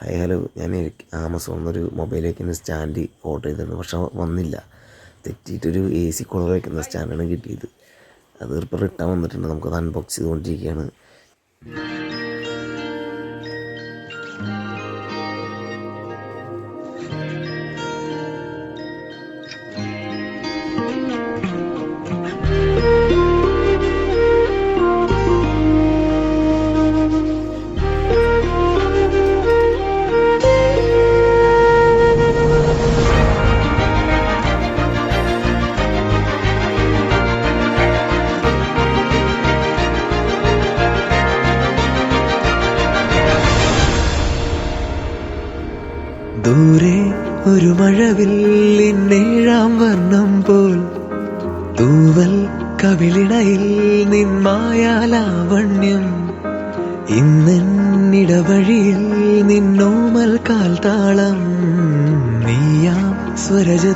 Hi hello ഞാൻ ആമസോണിൽ നിന്നൊരു മൊബൈൽ വയ്ക്കുന്ന സ്റ്റാൻഡ് ഓർഡർ ചെയ്തിരുന്നു. പക്ഷേ വന്നില്ല. തെറ്റിയിട്ടൊരു എ സി കുളർ വയ്ക്കുന്ന സ്റ്റാൻഡാണ് കിട്ടിയത്. അത് ഇപ്പോൾ റിട്ടേൺ വന്നിട്ടുണ്ട്. നമുക്കത് അൺബോക്സ് ചെയ്തുകൊണ്ടിരിക്കുകയാണ്. ദൂരെ ഒരു മഴവില്ലിന്നേഴാം വർണം പോൽ. തൂവൽ കവിളിണയിൽ നിന്മായാലാവണ്യം ഇന്നിടവഴിയിൽ നിന്നോമൽ കാൽത്താളം. നീയാം സ്വരജ